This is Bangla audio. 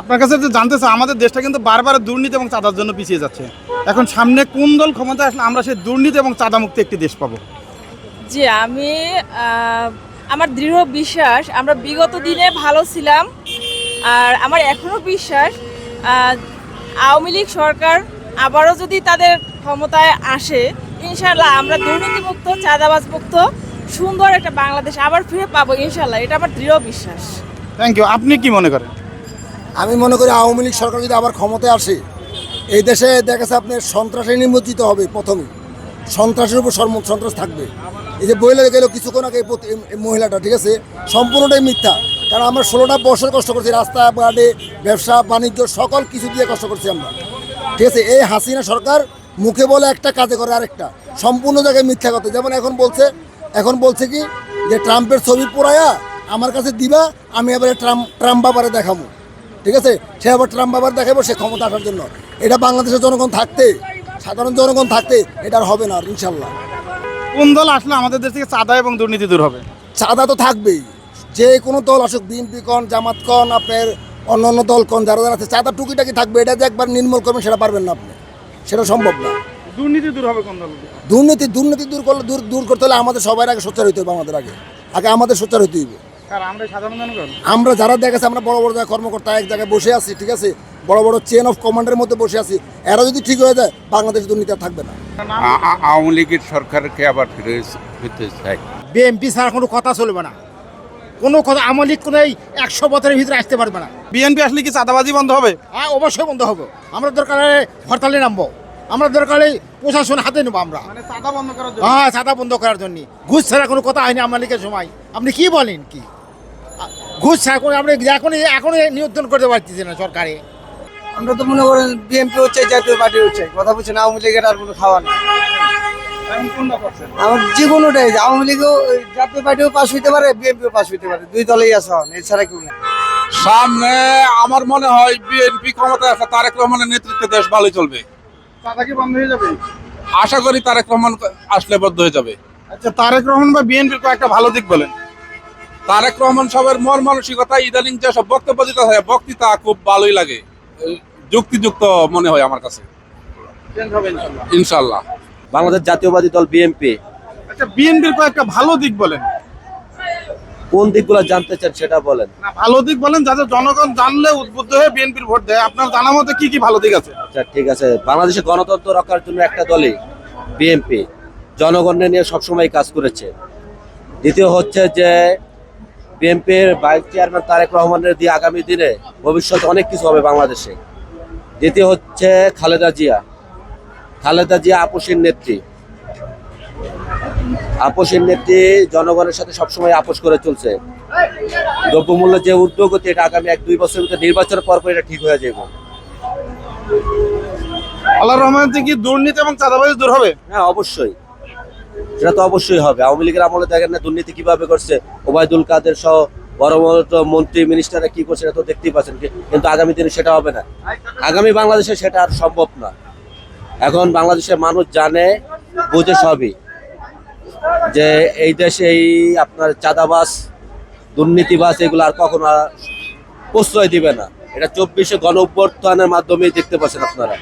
আপনার কাছে তো জানতে চাই আমাদের দেশটা কিন্তু বারবার দুর্নীতি এবং চাঁদার জন্য পিছিয়ে যাচ্ছে। এখন সামনে কোন দল ক্ষমতায় আসলে আমরা সেই দুর্নীতি এবং চাঁদা চাঁদামুক্ত একটি দেশ পাবো? জি আমি আমার দৃঢ় বিশ্বাস আমরা বিগত দিনে ভালো ছিলাম আর আমার এখনও বিশ্বাস আওয়ামী লীগ সরকার আবারও যদি তাদের ক্ষমতায় আসে ইনশাল্লাহ আমরা দুর্নীতিমুক্ত চাঁদাবাজ মুক্ত সুন্দর একটা বাংলাদেশ আবার ফিরে পাবো ইনশাল্লাহ এটা আমার দৃঢ় বিশ্বাস। থ্যাংক ইউ আপনি কি মনে করেন? আমি মনে করি আওয়ামী লীগ সরকার যদি আবার ক্ষমতায় আসে, এই দেশে দেখেছে আপনি সন্ত্রাসে নিমজ্জিত হবে প্রথমে। সন্ত্রাসের উপর সন্ত্রাস থাকবে। এই যে বইলে গেল কিছুক্ষণ আগে মহিলাটা, ঠিক আছে? সম্পূর্ণটাই মিথ্যা। কারণ আমরা ষোলোটা বছর কষ্ট করছি, রাস্তা, বাড়ে, ব্যবসা, বাণিজ্য, সকল কিছু দিয়ে কষ্ট করছি আমরা। ঠিক আছে? এই হাসিনা সরকার মুখে বলে একটা, কাজে করে আরেকটা। সম্পূর্ণ জায়গায় মিথ্যা কথা। যেমন এখন বলছে এখন বলছে কি যে, ট্রাম্পের ছবি পোড়ায়া আমার কাছে দিবা, আমি এবারে ট্রাম্প ট্রাম্প বাবারে দেখাবো। ঠিক আছে? সে আবার ট্রাম্প বাবার দেখাবো সে ক্ষমতা আসার জন্য। এটা বাংলাদেশের জনগণ থাকতে সাধারণ জনগণ থাকতে এটা আর হবে না আর ইনশাল্লাহ। কোন দল আসলে আমাদের দেশ থেকে চাঁদা এবং দুর্নীতি দূর হবে? চাঁদা তো থাকবেই। যে কোনো দল আসুক বিএনপি কন জামাত কন আপনার অন্য অন্য দল কন যারা যারা আছে চাঁদা টুকিটাকি থাকবে এটা যে একবার নির্মূল করবেন সেটা পারবেন না আপনি। সেটা সম্ভব না। দুর্নীতি দূর হবে কোন দল দুর্নীতি দুর্নীতি দূর করলে দূর দূর করতে হলে আমাদের সবার আগে সোচ্চার হইতে হবে আমাদের আগে। আগে আমাদের সোচ্চার হইতে হবে আমরা সাধারণ জনগণ? আমরা যারা দেখেছি আমরা বড় বড় কর্মকর্তা এক জায়গায় বসে আছি ঠিক আছে? বড় বড় চেন অফ কমান্ডের মধ্যে বসে আছি। এরা যদি ঠিক হয়ে যায় বাংলাদেশ দুর্নীতি থাকবে না। আওয়ামী লীগের সরকারকে আবার ফিরে ফিরতে চাই। বিএমপি ছাড়া কোনো কথা চলবে না। কোনো কথা আমলিক কোনো এই একশো বছরের ভিতরে আসতে পারবে না। বিএনপি আসলে কি চাঁদাবাজি বন্ধ হবে? হ্যাঁ অবশ্যই বন্ধ হবে। আমরা দরকারে হরতালে নামবো। আমরা দরকারে প্রশাসন হাতে নেব আমরা। মানে চাঁদা বন্ধ করার হ্যাঁ সাদা বন্ধ করার জন্য। ঘুষ ছাড়া কোনো কথা হয়নি আমলিকের সময়। আপনি কি বলেন কি? ঘুষ এখন আপনি এখনই এখনই নিয়ন্ত্রণ করতে পারতেছি না সরকারে। আমরা তো মনে করেন বিএনপি হচ্ছে জাতীয় পার্টি হচ্ছে কথা বলছেন আওয়ামী লীগের আর কোনো খাওয়া নেই। আমার যে কোনোটাই আওয়ামী লীগও জাতীয় পার্টিও পাস হইতে পারে বিএনপিও পাস হইতে পারে। দুই দলেই আছে এখন এছাড়া কেউ নেই। সামনে আমার মনে হয় বিএনপি ক্ষমতা আছে তারেক রহমানের নেতৃত্বে দেশ ভালোই চলবে। কি বন্ধ হয়ে যাবে? আশা করি তারেক রহমান আসলে বদ্ধ হয়ে যাবে। আচ্ছা তারেক রহমান বা বিএনপির কয়েকটা ভালো দিক বলেন। তারেক রহমান সবের মন মানসিকতা ইদানিং যে সব বক্তব্য দিতে হয় বক্তৃতা খুব ভালোই লাগে। যুক্তিযুক্ত মনে হয় আমার কাছে। ইনশাল্লাহ। বাংলাদেশ জাতীয়বাদী দল বিএনপি। আচ্ছা বিএনপির কয়েকটা ভালো দিক বলেন। কোন দিকগুলো জানতে চান সেটা বলেন। না ভালো দিক বলেন যাতে জনগণ জানলে উদ্বুদ্ধ হয়ে বিএনপির ভোট দেয়। আপনার জানা মতে কি কি ভালো দিক আছে? আচ্ছা ঠিক আছে। বাংলাদেশে গণতন্ত্র রক্ষার জন্য একটা দলই বিএনপি। জনগণের নিয়ে সবসময় কাজ করেছে। দ্বিতীয় হচ্ছে যে বিএনপির ভাইস চেয়ারম্যান তারেক রহমানের দিয়ে আগামী দিনে ভবিষ্যতে অনেক কিছু হবে বাংলাদেশে। দ্বিতীয় হচ্ছে খালেদা জিয়া। খালেদা জিয়া আপোষের নেত্রী। আপোষের নেত্রী জনগণের সাথে সবসময় আপোষ করে চলছে। দ্রব্যমূল্য যে উদ্যোগতি এটা আগামী এক দুই বছরের ভিতরে নির্বাচনের পর পর এটা ঠিক হয়ে যাবে। আল্লাহ রহমান কি দুর্নীতি এবং চাঁদাবাজি দূর হবে? হ্যাঁ অবশ্যই। সেটা তো অবশ্যই হবে। আওয়ামী লীগের আমলে দেখেন না দুর্নীতি কীভাবে করছে। ওবায়দুল কাদের সহ বড় মন্ত্রী মিনিস্টাররা কি করছে সেটা তো দেখতেই পাচ্ছেন। কিন্তু আগামী দিনে সেটা হবে না। আগামী বাংলাদেশে সেটা আর সম্ভব না। এখন বাংলাদেশের মানুষ জানে, বুঝে সবই যে এই দেশে এই আপনার চাঁদাবাস দুর্নীতিবাস এগুলো আর কখনো প্রশ্রয় দিবে না। এটা চব্বিশে গণ অভ্যর্থনের মাধ্যমেই দেখতে পাচ্ছেন আপনারা।